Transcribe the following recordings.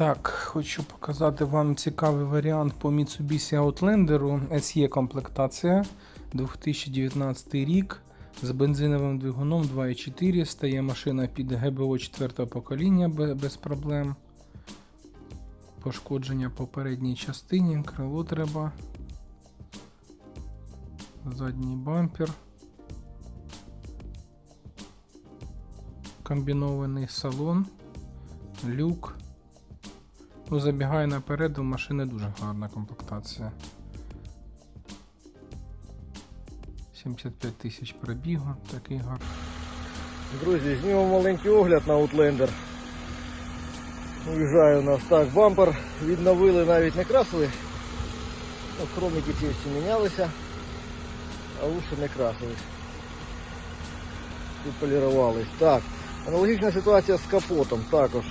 Так, хочу показати вам цікавий варіант по Mitsubishi Outlander SE комплектація 2019 рік з бензиновим двигуном 2.4. Стає машина під ГБО 4 покоління без проблем. Пошкодження по передній частині, крило треба. Задній бампер. Комбінований салон, люк. Ну, забігаю наперед, у машини дуже гарна комплектація. 75 тисяч пробігу, такий гарний. Друзі, знімемо маленький огляд на Outlander. Уїжджає у нас так, бампер відновили, навіть не красили. Хромики ці всі мінялися, а уші не красились. І полірувались. Так, аналогічна ситуація з капотом також.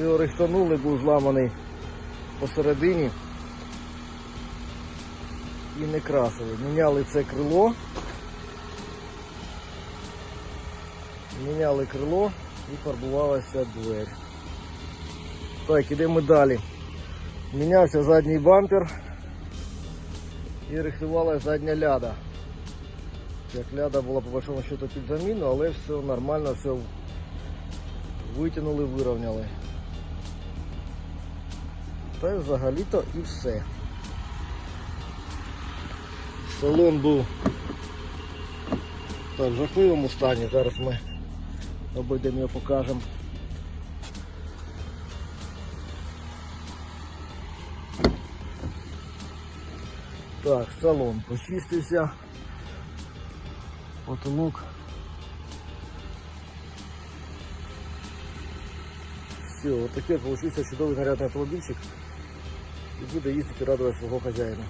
Його рихтанули, був зламаний посередині. І не красили. Міняли це крило. Міняли крило і фарбувалася двері. Так, ідемо далі. Мінявся задній бампер і рихтувалася задня ляда. Як ляда була по большому счету під заміну, але все нормально, все витягнули, вирівняли. Й взагалі-то і все. Салон був так, в жахливому стані. Зараз ми обійдемо його покажемо. Так, салон почистився. Потолок. Все, вот такий получився чудовий нарядний автомобільчик. Буде їздити радувати свого хазяїна.